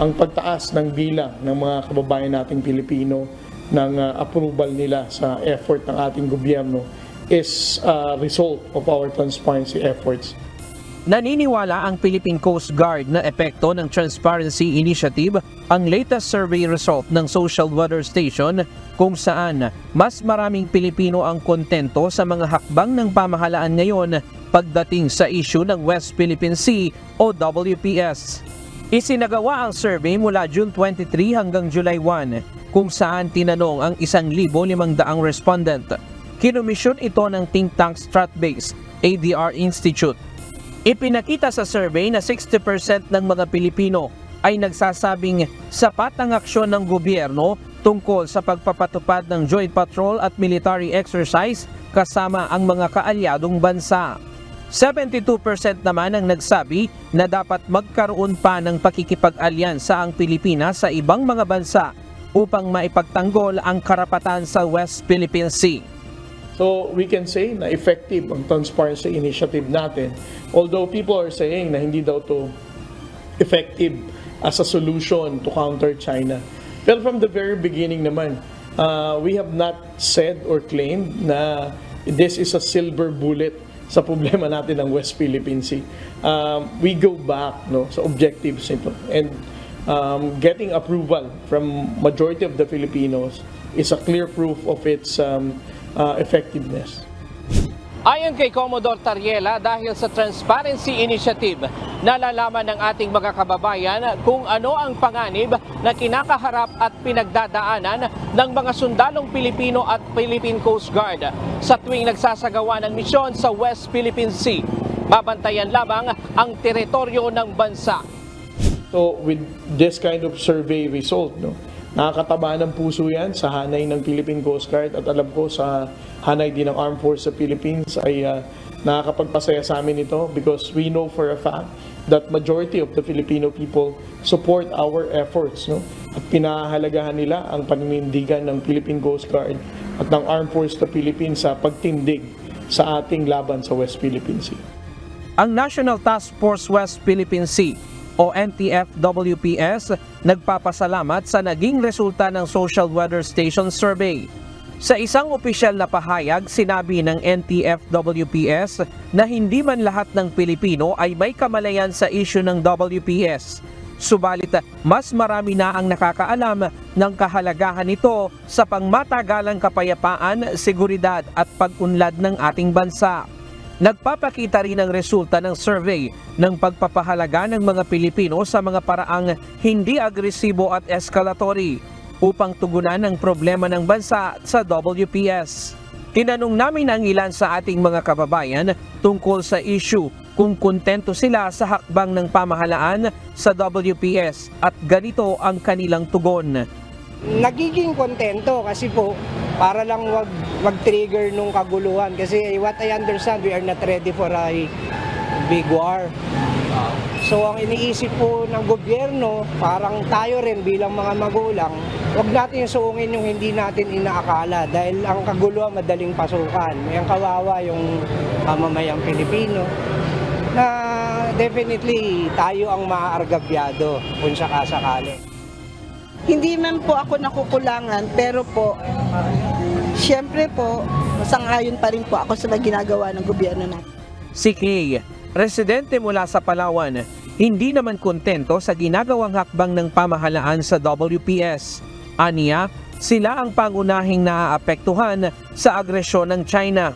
ang pagtaas ng bilang ng mga kababayan nating Pilipino ng uh, approval nila sa effort ng ating gobyerno is a result of our transparency efforts. Naniniwala ang Philippine Coast Guard na epekto ng Transparency Initiative ang latest survey result ng Social Weather Station kung saan mas maraming Pilipino ang kontento sa mga hakbang ng pamahalaan ngayon pagdating sa issue ng West Philippine Sea o WPS. Isinagawa ang survey mula June 23 hanggang July 1 kung saan tinanong ang 1,500 respondent. Kinomisyon ito ng think tank Stratbase ADR Institute Ipinakita sa survey na 60% ng mga Pilipino ay nagsasabing sapat ang aksyon ng gobyerno tungkol sa pagpapatupad ng joint patrol at military exercise kasama ang mga kaalyadong bansa. 72% naman ang nagsabi na dapat magkaroon pa ng pakikipag-alyansa ang Pilipinas sa ibang mga bansa upang maipagtanggol ang karapatan sa West Philippine Sea. So we can say na effective ang transparency initiative natin. Although people are saying na hindi daw to effective as a solution to counter China. Pero from the very beginning naman, uh, we have not said or claimed na this is a silver bullet sa problema natin ng West Philippine Sea. Um, we go back no, sa objectives nito. And um, getting approval from majority of the Filipinos is a clear proof of its um, uh, effectiveness. Ayon kay Commodore Tariela, dahil sa Transparency Initiative, nalalaman ng ating mga kababayan kung ano ang panganib na kinakaharap at pinagdadaanan ng mga sundalong Pilipino at Philippine Coast Guard sa tuwing nagsasagawa ng misyon sa West Philippine Sea. Babantayan lamang ang teritoryo ng bansa. So with this kind of survey result, no, nakakataba ng puso yan sa hanay ng Philippine Coast Guard at alam ko sa hanay din ng Armed Forces of Philippines ay uh, nakakapagpasaya sa amin ito because we know for a fact that majority of the Filipino people support our efforts no at pinahahalagahan nila ang paninindigan ng Philippine Coast Guard at ng Armed Forces of the Philippines sa pagtindig sa ating laban sa West Philippine Sea. Ang National Task Force West Philippine Sea o NTF-WPS nagpapasalamat sa naging resulta ng Social Weather Station Survey. Sa isang opisyal na pahayag, sinabi ng NTF-WPS na hindi man lahat ng Pilipino ay may kamalayan sa issue ng WPS. Subalit mas marami na ang nakakaalam ng kahalagahan nito sa pangmatagalang kapayapaan, seguridad at pag-unlad ng ating bansa. Nagpapakita rin ang resulta ng survey ng pagpapahalaga ng mga Pilipino sa mga paraang hindi agresibo at escalatory upang tugunan ang problema ng bansa sa WPS. Tinanong namin ang ilan sa ating mga kababayan tungkol sa issue kung kontento sila sa hakbang ng pamahalaan sa WPS at ganito ang kanilang tugon. Nagiging kontento kasi po para lang wag wag trigger nung kaguluhan kasi what I understand we are not ready for a big war. So ang iniisip po ng gobyerno, parang tayo rin bilang mga magulang, wag natin suungin yung hindi natin inaakala dahil ang kaguluhan madaling pasukan. Yung kawawa yung mamamayang Pilipino na definitely tayo ang maaargabyado kung sakasakali. Hindi man po ako nakukulangan, pero po, siyempre po, sangayon pa rin po ako sa ginagawa ng gobyerno natin. Si Kay, residente mula sa Palawan, hindi naman kontento sa ginagawang hakbang ng pamahalaan sa WPS. Aniya, sila ang pangunahing naaapektuhan sa agresyon ng China.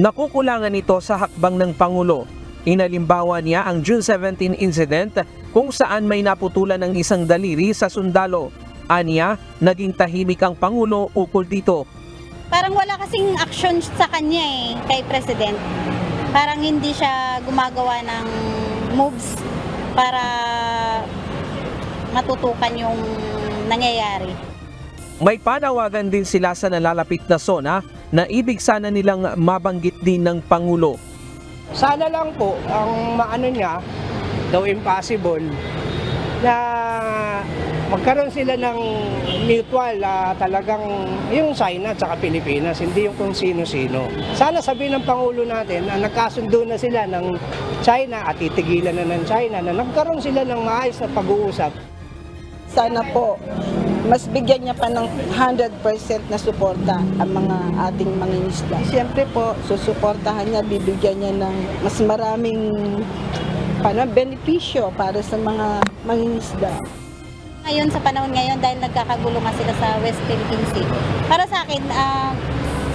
Nakukulangan ito sa hakbang ng Pangulo. Inalimbawa niya ang June 17 incident kung saan may naputulan ng isang daliri sa sundalo. Aniya, naging tahimik ang Pangulo ukol dito. parang wala kasing action sa kanya eh, kay President. Parang hindi siya gumagawa ng moves para matutukan yung nangyayari. May panawagan din sila sa nalalapit na zona na ibig sana nilang mabanggit din ng Pangulo. Sana lang po ang maano niya, though impossible, na magkaroon sila ng mutual na talagang yung China at Pilipinas, hindi yung kung sino-sino. Sana sabihin ng Pangulo natin na nagkasundo na sila ng China at titigilan na ng China na nagkaroon sila ng maayos na pag-uusap sana po mas bigyan niya pa ng 100% na suporta ang mga ating mangingisda. Siyempre po, susuportahan niya, bibigyan niya ng mas maraming paano, benepisyo para sa mga mangingisda. Ngayon, sa panahon ngayon, dahil nagkakagulo nga sila sa West Philippine Sea, para sa akin, ah,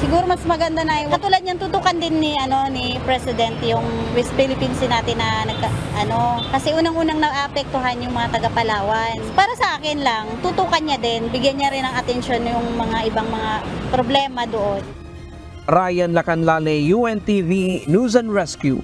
siguro mas maganda na katulad niyan, tutukan din ni, ano, ni President yung West Philippine Sea natin na, nagka, ano, kasi unang-unang naapektuhan yung mga taga Palawan. Para sa akin lang, tutukan niya din, bigyan niya rin ng atensyon yung mga ibang mga problema doon. Ryan Lacanlale, UNTV News and Rescue.